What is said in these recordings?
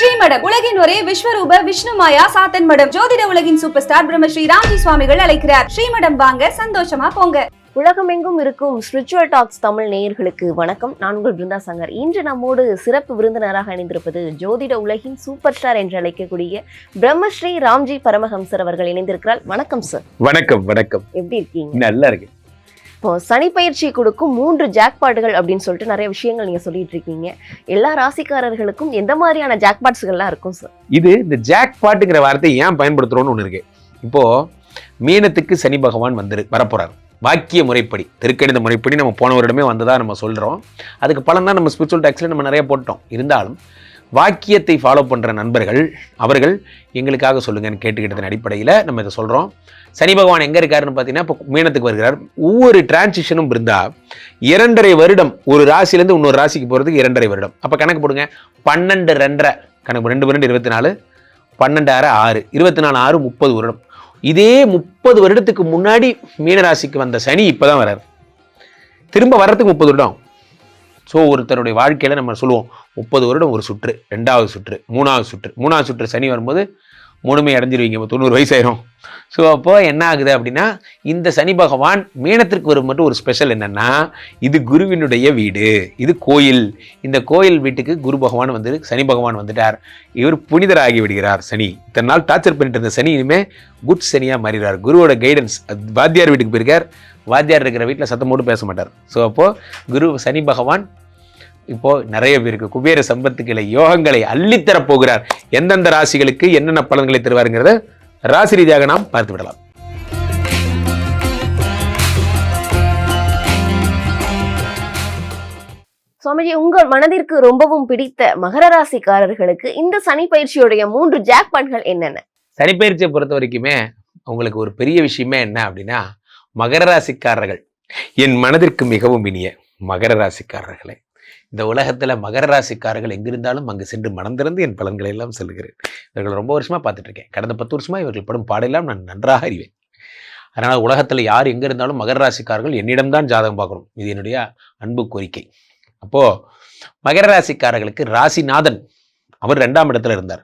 ஸ்ரீமடம் உலகின் ஒரே விஸ்வரூப விஷ்ணு மாயா சாத்தன் மடம் ஜோதிட உலகின் சூப்பர் ஸ்டார் பிரம்மஸ்ரீ ராம்ஜி சுவாமிகள் அழைக்கிறார். ஸ்ரீமடம் வாங்க சந்தோஷமா போங்க. உலகமெங்கும் இருக்கும் ஸ்பிரிச்சுவல் டாக்ஸ் தமிழ் நேயர்களுக்கு வணக்கம். நான் உங்கள் பிருந்தா சங்கர். இன்று நம்மோடு சிறப்பு விருந்தினராக இணைந்திருப்பது ஜோதிட உலகின் சூப்பர் ஸ்டார் என்று அழைக்கக்கூடிய பிரம்மஸ்ரீ ராம்ஜி பரமஹம்சர் அவர்கள் இணைந்திருக்கிறார். வணக்கம் சார் வணக்கம் வணக்கம். எப்படி இருக்கீங்க? நல்லா இருக்கு இப்போ சனி பயிற்சி கொடுக்கும் மூன்று ஜாக்பாட்டுகள் அப்படின்னு சொல்லிட்டு நிறைய விஷயங்கள் நீங்கள் சொல்லிட்டு இருக்கீங்க. எல்லா ராசிக்காரர்களுக்கும் எந்த மாதிரியான ஜாக்பாட்ஸ்கள்லாம் இருக்கும் சார் இது இந்த ஜாக் பாட்டுங்கிற வார்த்தை ஏன் பயன்படுத்துகிறோன்னு ஒன்று இருக்கு. இப்போ மீனத்துக்கு சனி பகவான் வந்துரு வரப்போறார். வாக்கிய முறைப்படி திருக்கணித முறைப்படி நம்ம போன வருடமே வந்ததா நம்ம சொல்கிறோம் அதுக்கு பலன் தான் நம்ம ஸ்பிரிச்சுவல் டாக்ஸில் நம்ம நிறைய போட்டோம். இருந்தாலும் வாக்கியத்தை ஃபாலோ பண்ணுற நண்பர்கள் அவர்கள் எங்களுக்காக சொல்லுங்கன்னு கேட்டுக்கிட்டதன் அடிப்படையில் நம்ம இதை சொல்கிறோம் சனி பகவான் எங்கே இருக்காருன்னு பார்த்தீங்கன்னா இப்போ மீனத்துக்கு வருகிறார். ஒவ்வொரு டிரான்சிஷனும் இருந்தால் இரண்டரை வருடம் ஒரு ராசியிலேருந்து இன்னொரு ராசிக்கு போகிறதுக்கு இரண்டரை வருடம். அப்போ கணக்கு போடுங்க. பன்னெண்டு ரெண்டரை கணக்கு ரெண்டு பன்னெண்டு இருபத்தி நாலு பன்னெண்டு ஆறு ஆறு. இருபத்தி நாலு ஆறு முப்பது வருடம். இதே முப்பது வருடத்துக்கு முன்னாடி மீனராசிக்கு வந்த சனி இப்போ தான் வராரு. திரும்ப வர்றதுக்கு முப்பது வருடம். ஸோ ஒருத்தருடைய வாழ்க்கையில் நம்ம சொல்லுவோம் முப்பது வருடம் ஒரு சுற்று ரெண்டாவது சுற்று மூணாவது சுற்று. மூணாவது சுற்று சனி வரும்போது முழுமை அடைஞ்சிருவீங்க. இப்போ தொண்ணூறு வயசாயிரும். ஸோ அப்போ என்ன ஆகுது அப்படின்னா இந்த சனி பகவான் மீனத்திற்கு வரும் மட்டும் ஒரு ஸ்பெஷல் என்னன்னா இது குருவினுடைய வீடு இது கோயில். இந்த கோயில் வீட்டுக்கு குரு பகவான் வந்து சனி பகவான் வந்துட்டார். இவர் புனிதராகி விடுகிறார் சனி. இத்தனை நாள் டார்ச்சர் பண்ணிட்டு இருந்த சனி இனிமே குட் சனியாக மாறிடுறார். குருவோட கைடன்ஸ் வாத்தியார் வீட்டுக்கு போயிருக்கார். வாத்தியார் இருக்கிற வீட்டில் சத்தம் போட்டு பேச மாட்டார். ஸோ அப்போது குரு சனி பகவான் இப்போ நிறைய பேருக்கு குபேர சம்பத்துக்களை யோகங்களை அள்ளித்தரப் போகிறார் எந்தெந்த ராசிகளுக்கு என்னென்ன பலன்களை தருவாருங்கிறத ராசி ரீதியாக நாம் பார்த்து விடலாம். சுவாமிஜி உங்கள் மனதிற்கு ரொம்பவும் பிடித்த மகர ராசிக்காரர்களுக்கு இந்த சனி பயிற்சியுடைய மூன்று ஜாக்பாட்கள் என்னென்ன? சனிப்பயிற்சியை பொறுத்த வரைக்குமே உங்களுக்கு ஒரு பெரிய விஷயமே என்ன அப்படின்னா மகர ராசிக்காரர்கள் என் மனதிற்கு மிகவும் இனிய மகர ராசிக்காரர்களே. இந்த உலகத்துல மகர ராசிக்காரர்கள் எங்கிருந்தாலும் அங்கு சென்று மனந்திறந்து என் பலன்களை எல்லாம் செல்கிறேன் இவர்கள் ரொம்ப வருஷமா பார்த்துட்டு இருக்கேன் கடந்த பத்து வருஷமா இவர்கள் படும் பாடெல்லாம் நான் நன்றாக அறிவேன். அதனால உலகத்துல யார் எங்க இருந்தாலும் மகர ராசிக்காரர்கள் என்னிடம்தான் ஜாதகம் பார்க்கணும். இது என்னுடைய அன்பு கோரிக்கை. அப்போ மகர ராசிக்காரர்களுக்கு ராசிநாதன் அவர் ரெண்டாம் இடத்துல இருந்தார்.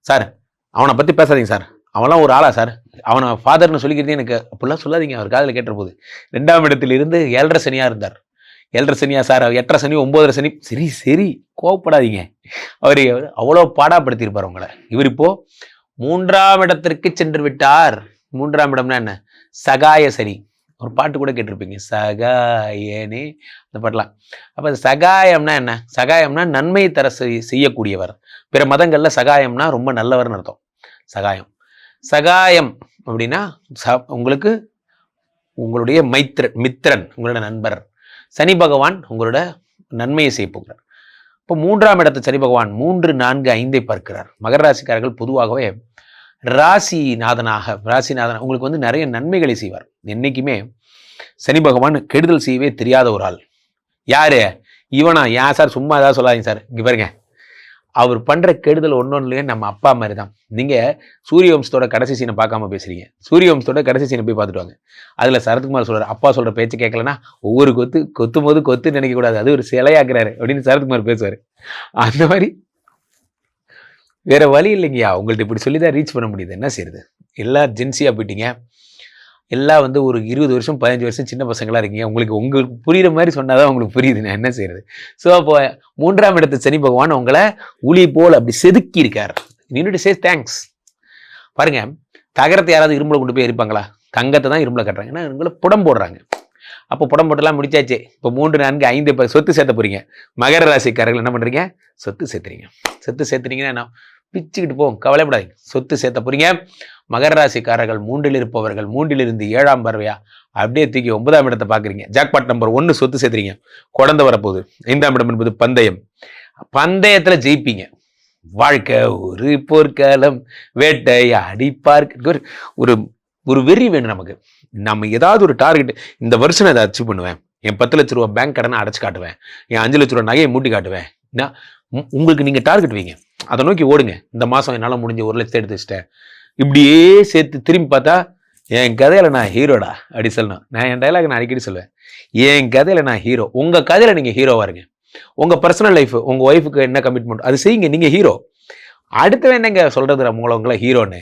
சார் அவனை பத்தி பேசாதீங்க சார். அவன்லாம் ஒரு ஆளா சார்? அவனை ஃபாதர்னு சொல்லிக்கிறதே எனக்கு அப்படிலாம் சொல்லாதீங்க. அவர் காதில் கேட்ட போது ரெண்டாம் இடத்திலிருந்து ஏழரை சனியா இருந்தார். ஏழரை சனியா சார் எட்டரை சனி ஒன்பதரை சனி. சரி சரி கோவப்படாதீங்க. அவர் அவ்வளோ பாடாப்படுத்தியிருப்பார் உங்களை. இவர் இப்போ மூன்றாம் இடத்திற்கு சென்று விட்டார். மூன்றாம் இடம்னா என்ன? சகாய சனி. ஒரு பாட்டு கூட கேட்டிருப்பீங்க. சகாயனே அந்த பாட்டெலாம். அப்போ அந்த சகாயம்னா என்ன? சகாயம்னா நன்மை தர செய்- செய்யக்கூடியவர். பிற மதங்களில் சகாயம்னா ரொம்ப நல்லவர்னு அர்த்தம். சகாயம். சகாயம் அப்படின்னா ச உங்களுக்கு உங்களுடைய மைத்திரன் மித்திரன் உங்களோட நண்பர். சனி பகவான் உங்களோட நன்மையை செய்ய போகிறார். இப்போ மூன்றாம் இடத்து சனி பகவான் மூன்று நான்கு ஐந்தை பார்க்கிறார். மகர ராசிக்காரர்கள் பொதுவாகவே ராசிநாதனாக ராசிநாதன் உங்களுக்கு வந்து நிறைய நன்மைகளை செய்வார். என்னைக்குமே சனி பகவான் கெடுதல் செய்யவே தெரியாத ஒரு ஆள். யாரு? இவனா? ஏன் சார்? சும்மா ஏதாவது சொல்லாதீங்க சார். இங்கே பாருங்க. அவர் பண்ற கெடுதல் ஒன்னொன்னுலயே நம்ம அப்பா மாதிரி தான் நீங்க சூரிய வம்சத்தோட கடைசி சீனை பார்க்காம பேசுறீங்க. சூரிய வம்சத்தோட கடைசி சீனை போய் பார்த்துட்டு வாங்க. அதுல சரத்குமார் சொல்றாரு அப்பா சொல்ற பேச்சு கேட்கலன்னா ஒவ்வொரு கொத்து கொத்தும் போது கொத்து நினைக்க கூடாது அது ஒரு சிலையாக்குறாரு அப்படின்னு சரத்குமார் பேசுவாரு. அந்த மாதிரி வேற வழி இல்லைங்கய்யா. உங்கள்ட்ட இப்படி சொல்லி தான் ரீச் பண்ண முடியுது. என்ன செய்யுது எல்லா ஜென்சியா போயிட்டீங்க. எல்லாம் வந்து ஒரு இருபது வருஷம் பதினஞ்சு வருஷம் சின்ன பசங்களாக இருக்கீங்க. உங்களுக்கு உங்களுக்கு புரியுற மாதிரி சொன்னாதான் உங்களுக்கு புரியுது நான் என்ன செய்யறது ஸோ அப்போ மூன்றாம் இடத்து சனி பகவான் உங்களை உளி போல் அப்படி செதுக்கி இருக்கார் நீனுடைய சே தேங்க்ஸ் பாருங்க தகரத்தை யாராவது இரும்புல கொண்டு போய் இருப்பாங்களா தங்கத்தை தான் இரும்புல கட்டுறாங்க. ஏன்னா உங்களை புடம் போடுறாங்க. அப்போ புடம் போட்டெல்லாம் முடிச்சாச்சு. இப்போ மூன்று நான்கு ஐந்து இப்போ சொத்து சேர்த்த போறீங்க. மகர ராசிக்காரர்கள் என்ன பண்றீங்க? சொத்து சேர்த்துறீங்க. சொத்து சேர்த்துறீங்கன்னா என்ன? பிச்சுக்கிட்டு போவோம் கவலைப்படாதீங்க. சொத்து சேர்த்த போறீங்க. மகர ராசிக்காரர்கள் மூன்றில் இருப்பவர்கள் மூன்றிலிருந்து ஏழாம் பறவையா அப்படியே தூக்கி ஒன்பதாம் இடத்தை பார்க்குறீங்க. ஜாக்பாட் நம்பர் ஒன்று சொத்து சேர்த்துறீங்க. குழந்தை வரப்போகுது. ஐந்தாம் இடம் என்பது பந்தயம். பந்தயத்துல ஜெயிப்பீங்க. வாழ்க்கை ஒரு போர்க்காலம் வேட்டை அடிப்பார்க்க ஒரு ஒரு ஒரு வெறி வேணும் நமக்கு. நம்ம ஏதாவது ஒரு டார்கெட் இந்த வருஷம் நான் அதை அச்சீவ் பண்ணுவேன். என் பத்து லட்ச ரூபா பேங்க் கடனை அடைச்சு காட்டுவேன். என் அஞ்சு லட்ச ரூபா நகையை மூட்டி காட்டுவேன். நான் உங்களுக்கு நீங்கள் டார்கெட் வைங்க. அதை நோக்கி ஓடுங்க. இந்த மாதம் என்னால் முடிஞ்ச ஒரு லட்சத்தை எடுத்து வச்சிட்டேன். இப்படியே சேர்த்து திரும்பி பார்த்தா என் கதையில் நான் ஹீரோடா அப்படி சொல்லணும். நான் என் டைலாக் நான் அடிக்கடி சொல்லுவேன். என் கதையில் நான் ஹீரோ உங்கள் கதையில் நீங்கள் ஹீரோவாக இருங்க. உங்கள் பர்சனல் லைஃப் உங்கள் ஒய்ஃபுக்கு என்ன கமிட்மெண்ட் அது செய்யுங்க. நீங்கள் ஹீரோ அடுத்தவன் என்னங்க சொல்கிறது உங்களை உங்களை ஹீரோன்னு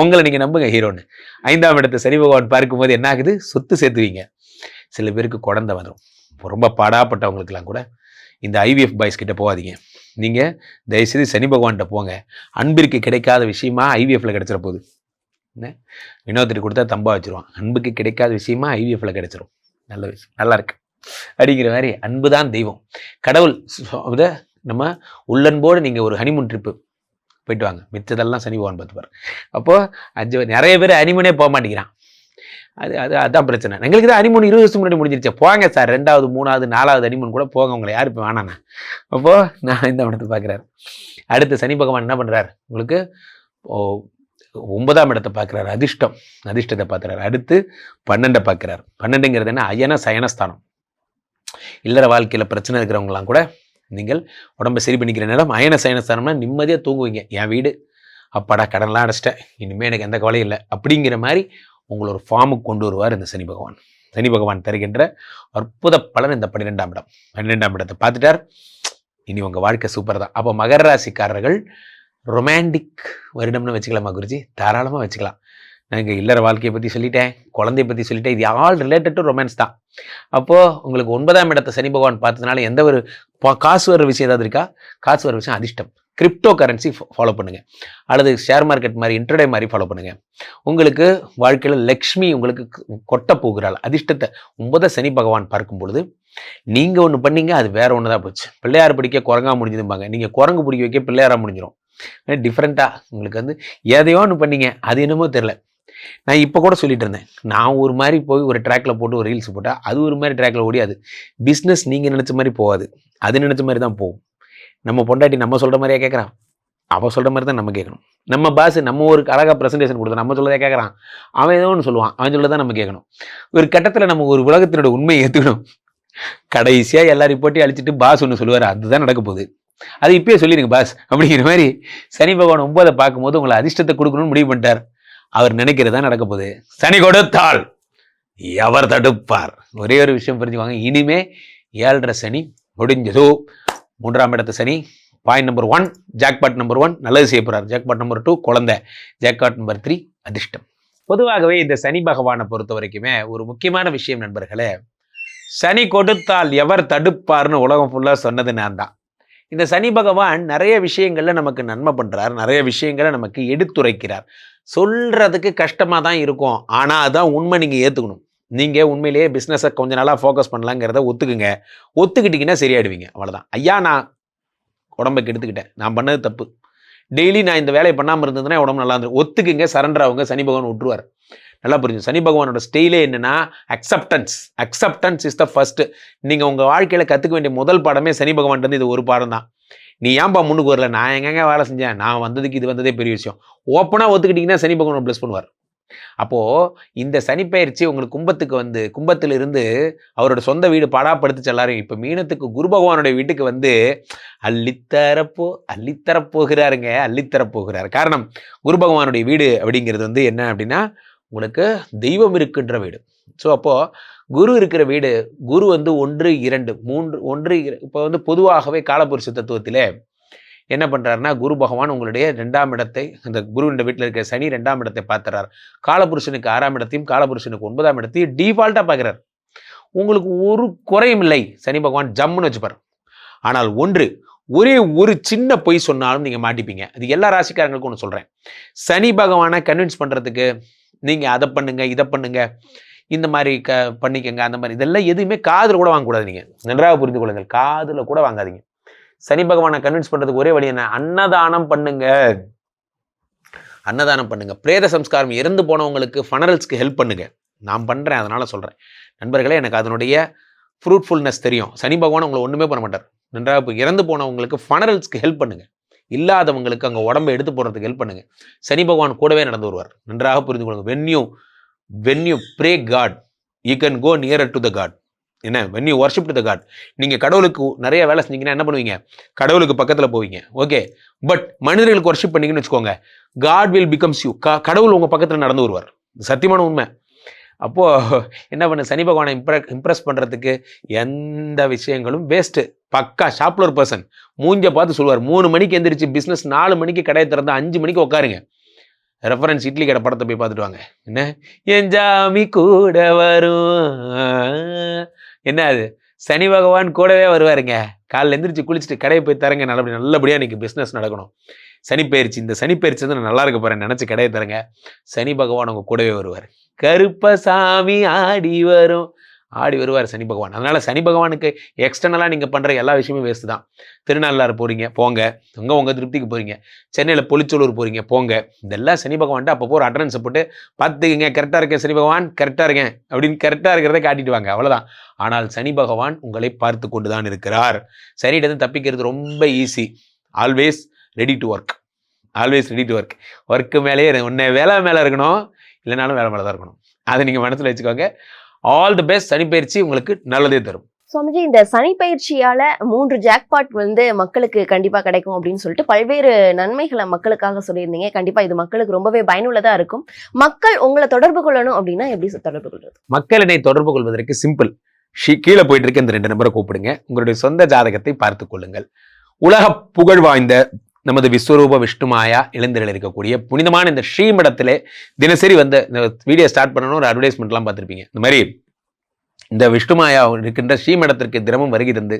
உங்களை நீங்கள் நம்புங்க ஹீரோன்னு ஐந்தாம் இடத்தை சனி பகவான் பார்க்கும்போது என்ன ஆகுது? சொத்து சேர்த்துவீங்க. சில பேருக்கு குழந்தை வந்துடும் ரொம்ப பாடாப்பட்டவங்களுக்கெல்லாம் கூட இந்த ஐவிஎஃப் பாய்ஸ் கிட்ட போகாதீங்க. நீங்கள் தயவுசெய்து சனி பகவான்கிட்ட போங்க. அன்பிற்கு கிடைக்காத விஷயமா ஐவிஎஃப்ல கிடைச்சிட போகுது. என்ன? வினோதத்துக்கு கொடுத்தா தம்பா வச்சிருவான். அன்புக்கு கிடைக்காத விஷயமா ஐவிஎஃப்ல கிடைச்சிரும். நல்ல விஷயம். நல்லா இருக்கு. அப்படிங்கிற மாதிரி அன்பு தான் தெய்வம். கடவுள் சு- நம்ம உள்ளன்போடு நீங்கள் ஒரு ஹனிமூன் ட்ரிப்பு போயிட்டு வாங்க. மிச்சதெல்லாம் சனி பகவான் பார்த்துப்பார். அப்போது அஞ்சு நிறைய பேர் ஹனிமூனே போக மாட்டேங்கிறான். அது அது அதான் பிரச்சனை. எங்களுக்கு தான் அனிமன் இருபது வருஷம் முன்னாடி முடிஞ்சிருச்சு. போங்க சார் ரெண்டாவது மூணாவது நாலாவது அனிமன் கூட போங்க. உங்களை யார் இப்போ வேணாண்ணா அப்போ நான் இந்த படத்தை பார்க்குறாரு. அடுத்து சனி பகவான் என்ன பண்ணுறாரு உங்களுக்கு ஓ, ஒன்பதாம் இடத்தை பார்க்குறாரு. அதிர்ஷ்டம். அதிர்ஷ்டத்தை பார்க்குறாரு. அடுத்து பன்னெண்டை பார்க்குறாரு. பன்னெண்டுங்கிறது என்ன? அயன சயனஸ்தானம் இல்லற வாழ்க்கையில் பிரச்சனை இருக்கிறவங்களாம் கூட நீங்கள் உடம்பை சரி பண்ணிக்கிற நேரம் அயன சயனஸ்தானம்னா நிம்மதியாக தூங்குவீங்க. என் வீடு அப்பாடா கடன்லாம் அடைச்சிட்டேன். இனிமேல் எனக்கு எந்த கவலையும் இல்லை. அப்படிங்கிற மாதிரி உங்களை ஒரு ஃபார்முக்கு கொண்டு வருவார் இந்த சனி பகவான். சனி பகவான் தருகின்ற அற்புத பலன் இந்த பன்னிரெண்டாம் இடம். பன்னிரெண்டாம் இடத்தை பார்த்துட்டார். இனி உங்கள் வாழ்க்கை சூப்பர் தான். அப்போ மகர ராசிக்காரர்கள் ரொமான்டிக் வருடம்னு வச்சுக்கலாமா குருஜி? தாராளமாக வச்சுக்கலாம். நான் இங்கே இல்லற வாழ்க்கையை பற்றி சொல்லிட்டேன். குழந்தைய பற்றி சொல்லிட்டேன். இது ஆல் ரிலேட்டட் டு ரொமான்ஸ் தான். அப்போது உங்களுக்கு ஒன்பதாம் இடத்தை சனி பகவான் பார்த்ததுனால எந்த ஒரு காசு வர விஷயம் ஏதாவது இருக்கா? காசு வர விஷயம் அதிர்ஷ்டம். கிரிப்டோ கரன்சி ஃபாலோ பண்ணுங்கள் அல்லது ஷேர் மார்க்கெட் மாதிரி இன்டர்டே மாதிரி ஃபாலோ பண்ணுங்கள் உங்களுக்கு வாழ்க்கையில் லக்ஷ்மி உங்களுக்கு கொட்ட போகிறாள். அதிர்ஷ்டத்தை ஒன்பத சனி பகவான் பார்க்கும் பொழுது நீங்கள் ஒன்று பண்ணீங்க அது வேற ஒன்று தான் போச்சு. பிள்ளையார் பிடிக்க குரங்கா முடிஞ்சதும்பாங்க. நீங்கள் குரங்கு பிடிக்க வைக்க பிள்ளையாராக முடிஞ்சிடும் டிஃப்ரெண்ட்டாக உங்களுக்கு வந்து எதையோ ஒன்று பண்ணீங்க அது என்னமோ தெரில நான் இப்போ கூட சொல்லிட்டு இருந்தேன். நான் ஒரு மாதிரி போய் ஒரு ட்ராக்ல போட்டு ஒரு ரீல்ஸ் போட்டால் அது ஒரு மாதிரி ட்ராக்ல ஓடியாது. பிஸ்னஸ் நீங்கள் நினச்ச மாதிரி போகாது. அது நினச்ச மாதிரி தான் போகும். நம்ம பொண்டாட்டி நம்ம சொல்கிற மாதிரியே கேட்குறான் அவள் சொல்கிற மாதிரி தான் நம்ம கேட்கணும் நம்ம பாஸ் நம்ம ஒரு அழகா ப்ரெசன்டேஷன் கொடுத்தா நம்ம சொல்லதே கேட்குறான் அவன் ஏதோ ஒன்று சொல்லுவான். அவன் சொல்லதான் நம்ம கேட்கணும் ஒரு கட்டத்தில் நம்ம ஒரு உலகத்தினோட உண்மையை ஏற்றுக்கணும் கடைசியாக எல்லா ரிப்போர்ட்டையும் அழிச்சிட்டு பாஸ் ஒன்று சொல்லுவார். அதுதான் நடக்க போகுது. அது இப்பயே சொல்லிடுங்க பாஸ் அப்படிங்கிற மாதிரி சனி பகவான் ஒன்பதை பார்க்கும்போது உங்களை அதிர்ஷ்டத்தை கொடுக்கணும்னு முடிவு பண்ணிட்டார். அவர் நினைக்கிறதா நடக்க போகுது. சனி கொடுத்தால் எவர் தடுப்பார்? ஒரே ஒரு விஷயம் புரிஞ்சுக்குவாங்க இனிமே ஏழரை சனி முடிஞ்சதோ. மூன்றாம் இடத்து சனி. Point number one jackpot number one நல்லது செய்ய போறார். ஜாக்பாட் நம்பர் டூ குழந்தை. ஜாக்பாட் நம்பர் த்ரீ அதிர்ஷ்டம். பொதுவாகவே இந்த சனி பகவானை பொறுத்த வரைக்குமே ஒரு முக்கியமான விஷயம் நண்பர்களே சனி கொடுத்தால் எவர் தடுப்பார்னு உலகம் ஃபுல்லாக சொன்னது நான் தான். இந்த சனி பகவான் நிறைய விஷயங்களில் நமக்கு நன்மை பண்ணுறார் நிறைய விஷயங்களை நமக்கு எடுத்துரைக்கிறார். சொல்கிறதுக்கு கஷ்டமாக தான் இருக்கும் ஆனால் அதான் உண்மை நீங்கள் ஏற்றுக்கணும் நீங்கள் உண்மையிலேயே பிஸ்னஸை கொஞ்ச நாளாக ஃபோக்கஸ் பண்ணலாங்கிறத ஒத்துக்குங்க. ஒத்துக்கிட்டிங்கன்னா சரியாயிடுவீங்க. அவ்வளோதான் ஐயா நான் உடம்பை கெடுத்துக்கிட்டேன். நான் பண்ணது தப்பு. டெய்லி நான் இந்த வேலையை பண்ணாமல் இருந்ததுன்னா உடம்பு நல்லா இருந்துரும். ஒத்துக்குங்க. சரண்டர் அவங்க சனி பகவான் விட்டுருவார். நல்லா புரிஞ்சு சனி பகவானோட ஸ்டைலே என்னென்னா acceptance acceptance is the first நீங்கள் உங்கள் வாழ்க்கையில் கற்றுக்க வேண்டிய முதல் பாடமே சனி பகவான் இது ஒரு பாடம் தான். நீ ஏன்பா முன்னுக்கு வரல? நான் எங்கெங்க வேலை செஞ்சேன்? நான் வந்ததுக்கு இது வந்ததே பெரிய விஷயம். ஓப்பனாக ஒத்துக்கிட்டீங்கன்னா சனி பகவான் ப்ளஸ் பண்ணுவார். அப்போ இந்த சனி பயிற்சி உங்களுக்கு கும்பத்துக்கு வந்து கும்பத்திலிருந்து அவரோட சொந்த வீடு பாடாப்படுத்துச்சு எல்லாரும் இப்போ மீனத்துக்கு குரு பகவானுடைய வீட்டுக்கு வந்து அள்ளித்தரப்போ அள்ளித்தரப்போகிறாருங்க அள்ளித்தரப்போகிறார். காரணம் குரு பகவானுடைய வீடு அப்படிங்கிறது வந்து என்ன அப்படின்னா உங்களுக்கு தெய்வம் இருக்கின்ற வீடு. ஸோ அப்போது குரு இருக்கிற வீடு குரு வந்து ஒன்று இரண்டு மூன்று ஒன்று இர- இப்போ வந்து பொதுவாகவே காலபுருஷ தத்துவத்திலே என்ன பண்ணுறாருன்னா குரு பகவான் உங்களுடைய ரெண்டாம் இடத்தை அந்த குருவின் வீட்டில் இருக்கிற சனி ரெண்டாம் இடத்தை பார்த்துறார். காலபுருஷனுக்கு ஆறாம் இடத்தையும் காலபுருஷனுக்கு ஒன்பதாம் இடத்தையும் டிஃபால்ட்டாக பார்க்குறார். உங்களுக்கு ஒரு குறையும் இல்லை. சனி பகவான் ஜம்முன்னு வச்சுப்பார். ஆனால் ஒன்று ஒரே ஒரு சின்ன பொய் சொன்னாலும் நீங்கள் மாட்டிப்பீங்க. அது எல்லா ராசிக்காரங்களுக்கும் ஒன்று சொல்கிறேன் சனி பகவானை கன்வின்ஸ் பண்ணுறதுக்கு நீங்கள் அதை பண்ணுங்கள் இதை பண்ணுங்கள் இந்த மாதிரி க பண்ணிக்கங்க அந்த மாதிரி. இதெல்லாம் எதுவுமே காதில் கூட வாங்கக்கூடாது நீங்கள் நன்றாக புரிந்து கொள்ளுங்கள். காதில் கூட வாங்காதீங்க. சனி பகவானை கன்வின்ஸ் பண்ணுறதுக்கு ஒரே வழி என்ன? அன்னதானம் பண்ணுங்க. அன்னதானம் பண்ணுங்க. பிரேத சம்ஸ்காரம் இறந்து போனவங்களுக்கு ஃபனரல்ஸ்க்கு ஹெல்ப் பண்ணுங்க. நான் பண்ணுறேன் அதனால சொல்கிறேன் நண்பர்களே எனக்கு அதனுடைய ஃப்ரூட்ஃபுல்னஸ் தெரியும். சனி பகவான் உங்களை ஒன்றுமே பண்ண மாட்டார். நன்றாக இப்போ இறந்து போனவங்களுக்கு ஃபனரல்ஸ்க்கு ஹெல்ப் பண்ணுங்க. இல்லாதவங்களுக்கு அங்கே உடம்பை எடுத்து போடுறதுக்கு ஹெல்ப் பண்ணுங்க. சனி பகவான் கூடவே நடந்து வருவார். நன்றாக புரிந்து கொள்ளுங்க. When you when you pray god you can go near to the god என்ன? When you worship to the god நீங்கள் கடவுளுக்கு நிறைய வேலை செஞ்சீங்கன்னா என்ன பண்ணுவீங்க? கடவுளுக்கு பக்கத்தில் போவீங்க. ஓகே பட் மனிதர்களுக்கு ஒர்ஷிப் பண்ணீங்கன்னு வச்சுக்கோங்க. காட் வில் பிகம்ஸ் யூ க கடவுள் உங்கள் பக்கத்தில் நடந்து வருவார். சத்தியமான உண்மை. அப்போது என்ன பண்ணு? சனி பகவானை இம்ப்ர இம்ப்ரெஸ் பண்ணுறதுக்கு எந்த விஷயங்களும் வேஸ்ட்டு பக்கா ஷாப்ல ஒரு பர்சன் மூஞ்ச பார்த்து சொல்லுவார். மூணு மணிக்கு எந்திரிச்சு பிஸ்னஸ் நாலு மணிக்கு கடையை திறந்து அஞ்சு மணிக்கு உட்காருங்க. ரெஃபரன்ஸ் இட்லி கடை படத்தை போய் பார்த்துட்டு வாங்க. என்ன? என் ஜாமி கூட வரும். என்ன அது? சனி பகவான் கூடவே வருவாருங்க. காலைல எந்திரிச்சு குளிச்சுட்டு கடையை போய் தரங்க நல்லபடி நல்லபடியாக இன்னைக்கு பிஸ்னஸ் நடக்கணும். சனி பயிற்சி இந்த சனி பயிற்சி வந்து நான் நல்லா இருக்க போகிறேன் நினச்சி கடையை தரங்க சனி பகவான் உங்கள் கூடவே வருவார். கருப்பசாமி ஆடி வரும். ஆடி வருவார் சனி பகவான். அதனால் சனி பகவானுக்கு எக்ஸ்டர்னலாக நீங்கள் பண்ணுற எல்லா விஷயமும் வேஸ்ட் தான். திருநள்ளாறு போகிறீங்க போங்க. உங்க உங்கள் திருப்திக்கு போகிறீங்க சென்னையில் பொலிச்சூலூர் போகிறீங்க போங்க. இதெல்லாம் சனி பகவான்ட்டு அப்பப்போ ஒரு அட்டனன்ஸை போட்டு பார்த்துக்குங்க கரெக்டாக இருக்கேன் சனி பகவான் கரெக்டாக இருக்கேன். அப்படின்னு கரெக்டாக இருக்கிறத காட்டிட்டு வாங்க அவ்வளோதான் ஆனால் சனி பகவான் உங்களை பார்த்து கொண்டு தான் இருக்கிறார் சனியிடத்து தப்பிக்கிறது ரொம்ப easy always ready to work always ready to work work மேலேயே இரு- உன்னை வேலை மேலே இருக்கணும் இல்லைனாலும் வேலை மேலே தான் இருக்கணும். அதை நீங்கள் மனசில் வச்சுக்கோங்க. ஆல் தி பெஸ்ட் சனி பயிற்சி உங்களுக்கு நல்லதே தரும். சுவாமிஜி இந்த சனி பயிற்சியால மூன்று ஜாக்பாட் வந்து மக்களுக்கு கண்டிப்பா கிடைக்கும் அப்படின்னு சொல்லிட்டு பல்வேறு நன்மைகளை மக்களுக்காக சொல்லியிருந்தீங்க. கண்டிப்பா இது மக்களுக்கு ரொம்பவே பயனுள்ளதா இருக்கும். மக்கள் உங்களை தொடர்பு கொள்ளணும் அப்படின்னா எப்படி தொடர்பு கொள்றது? மக்கள் என்னை தொடர்பு கொள்வதற்கு சிம்பிள் ஷி கீழே போயிட்டு இருக்க இந்த ரெண்டு நம்பரை கூப்பிடுங்க. உங்களுடைய சொந்த ஜாதகத்தை பார்த்துக் கொள்ளுங்கள். உலக புகழ் வாய்ந்த நமது விஸ்வரூப விஷ்ணுமாயா இளைஞர்கள் இருக்கக்கூடிய புனிதமான இந்த ஸ்ரீமடத்திலே தினசரி வந்து இந்த வீடியோ ஸ்டார்ட் பண்ணணும் ஒரு அட்வர்டைஸ்மெண்ட்லாம் பார்த்துருப்பீங்க. இந்த மாதிரி இந்த விஷ்ணுமாயா இருக்கின்ற ஸ்ரீமடத்திற்கு தினமும் வருகை தந்து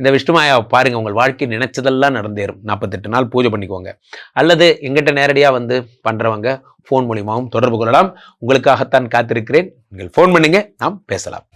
இந்த விஷ்ணுமாயாவை பாருங்கள் உங்கள் வாழ்க்கை நினைச்சதெல்லாம் நடந்தேறும். நாற்பத்தெட்டு நாள் பூஜை பண்ணிக்கோங்க. அல்லது எங்கிட்ட நேரடியாக வந்து பண்ணுறவங்க ஃபோன் மூலியமாகவும் தொடர்பு கொள்ளலாம். உங்களுக்காகத்தான் காத்திருக்கிறேன். நீங்கள் ஃபோன் பண்ணுங்கள் நாம் பேசலாம்.